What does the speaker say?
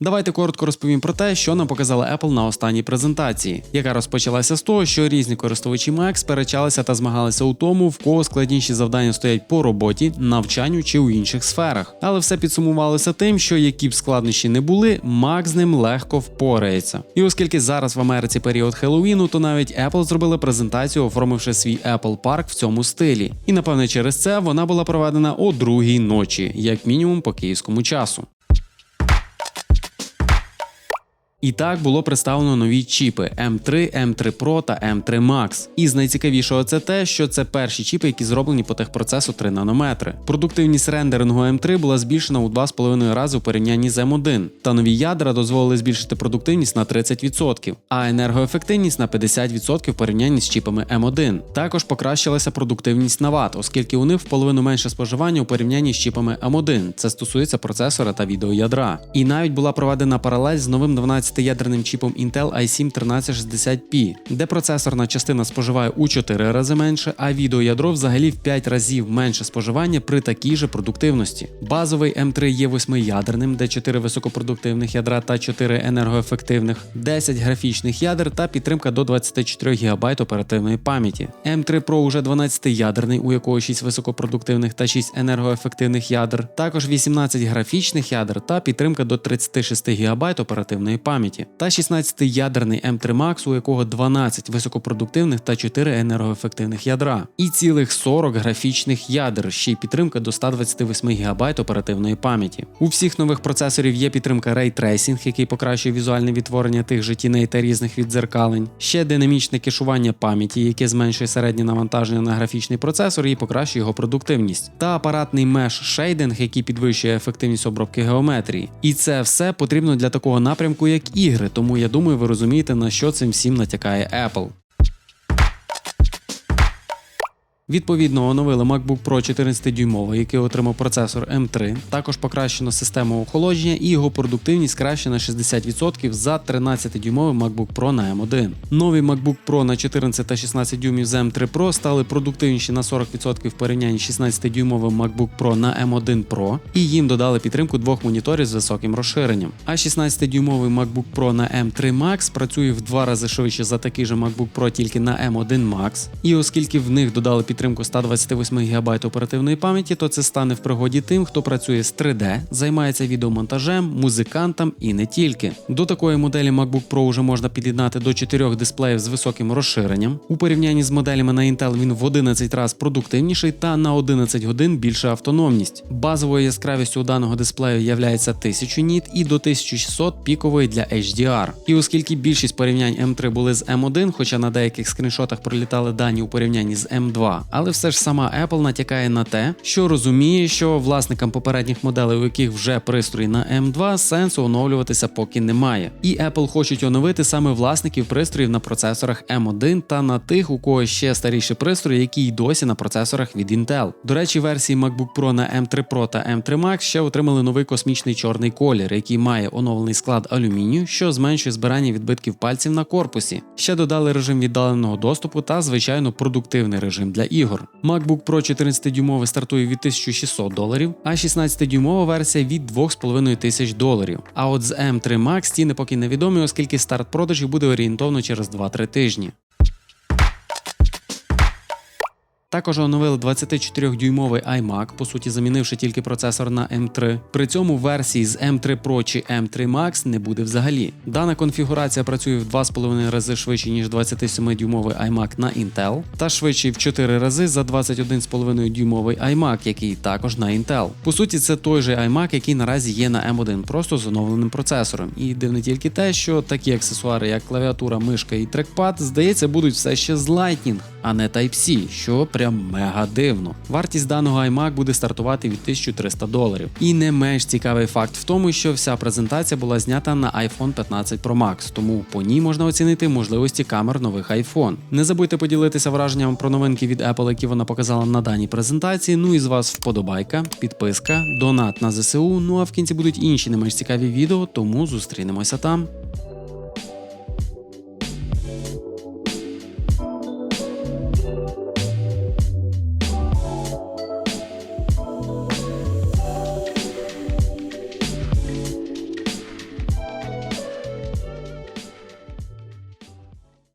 Давайте коротко розповім про те, що нам показала Apple на останній презентації, яка розпочалася з того, що різні користувачі Mac сперечалися та змагалися у тому, в кого складніші завдання стоять по роботі, навчанню чи у інших сферах. Але все підсумувалося тим, що які б складнощі не були, Mac з ним легко впорається. І оскільки зараз в Америці період Хеллоуіну, то навіть Apple зробила презентацію, оформивши свій Apple Park в цьому стилі. І напевне через це вона була проведена о другій ночі, як мінімум по київському часу. І так було представлено нові чіпи M3, M3 Pro та M3 Max. І з найцікавішого це те, що це перші чіпи, які зроблені по техпроцесу 3 нанометри. Продуктивність рендерингу M3 була збільшена у 2,5 рази у порівнянні з M1, та нові ядра дозволили збільшити продуктивність на 30%, а енергоефективність на 50% в порівнянні з чіпами M1. Також покращилася продуктивність на Вт, оскільки у них в половину менше споживання у порівнянні з чіпами M1. Це стосується процесора та відеоядра. І навіть була проведена паралель з новим 12 ядерним чіпом Intel i7 1360P, де процесорна частина споживає у 4 рази менше, а відеоядро взагалі в 5 разів менше споживання при такій же продуктивності. Базовий M3 є 8-ядерним, де 4 високопродуктивних ядра та 4 енергоефективних, 10 графічних ядер та підтримка до 24 ГБ оперативної пам'яті. M3 Pro уже 12-ядерний, у якого 6 високопродуктивних та 6 енергоефективних ядер, також 18 графічних ядер та підтримка до 36 ГБ оперативної пам'яті та 16-ядерний M3 Max, у якого 12 високопродуктивних та 4 енергоефективних ядра, і цілих 40 графічних ядер, ще й підтримка до 128 ГБ оперативної пам'яті. У всіх нових процесорів є підтримка Ray Tracing, який покращує візуальне відтворення тих же тіней та різних віддзеркалень, ще динамічне кешування пам'яті, яке зменшує середнє навантаження на графічний процесор і покращує його продуктивність, та апаратний Mesh Shading, який підвищує ефективність обробки геометрії. І це все потрібно для такого напрямку, як ігри, тому я думаю, ви розумієте, на що цим всім натякає Apple. Відповідно, оновили MacBook Pro 14-дюймовий, який отримав процесор M3. Також покращено систему охолодження і його продуктивність краще на 60% за 13-дюймовий MacBook Pro на M1. Нові MacBook Pro на 14 та 16 дюймів з M3 Pro стали продуктивніші на 40% в порівнянні з 16-дюймовим MacBook Pro на M1 Pro, і їм додали підтримку двох моніторів з високим розширенням. А 16-дюймовий MacBook Pro на M3 Max працює в два рази швидше за такий же MacBook Pro тільки на M1 Max. І оскільки в них додали підтримку підтримку 128 ГБ оперативної пам'яті, то це стане в пригоді тим, хто працює з 3D, займається відеомонтажем, музикантам і не тільки. До такої моделі MacBook Pro вже можна під'єднати до 4 дисплеїв з високим розширенням. У порівнянні з моделями на Intel він в 11 раз продуктивніший та на 11 годин більша автономність. Базовою яскравістю у даного дисплею являється 1000 ніт і до 1600 пікової для HDR. І оскільки більшість порівнянь M3 були з M1, хоча на деяких скріншотах пролітали дані у порівнянні з M2, але все ж сама Apple натякає на те, що розуміє, що власникам попередніх моделей, у яких вже пристрої на M2, сенсу оновлюватися поки немає. І Apple хочуть оновити саме власників пристроїв на процесорах M1 та на тих, у кого ще старіші пристрої, які й досі на процесорах від Intel. До речі, версії MacBook Pro на M3 Pro та M3 Max ще отримали новий космічний чорний колір, який має оновлений склад алюмінію, що зменшує збирання відбитків пальців на корпусі. Ще додали режим віддаленого доступу та звичайно продуктивний режим для ігор. MacBook Pro 14-дюймовий стартує від 1600 доларів, а 16-дюймова версія від 2500 доларів. А от з M3 Max ціни поки невідомі, оскільки старт продажів буде орієнтовно через 2-3 тижні. Також оновили 24-дюймовий iMac, по суті замінивши тільки процесор на M3. При цьому версії з M3 Pro чи M3 Max не буде взагалі. Дана конфігурація працює в 2,5 рази швидше, ніж 27-дюймовий iMac на Intel, та швидший в 4 рази за 21,5 дюймовий iMac, який також на Intel. По суті, це той же iMac, який наразі є на M1, просто з оновленим процесором. І дивне тільки те, що такі аксесуари, як клавіатура, мишка і трекпад, здається, будуть все ще з Lightning, а не Type-C, що прям мега дивно. Вартість даного iMac буде стартувати від 1300 доларів. І не менш цікавий факт в тому, що вся презентація була знята на iPhone 15 Pro Max, тому по ній можна оцінити можливості камер нових iPhone. Не забудьте поділитися враженням про новинки від Apple, які вона показала на даній презентації. Ну і з вас вподобайка, підписка, донат на ЗСУ. Ну а в кінці будуть інші не менш цікаві відео, тому зустрінемося там.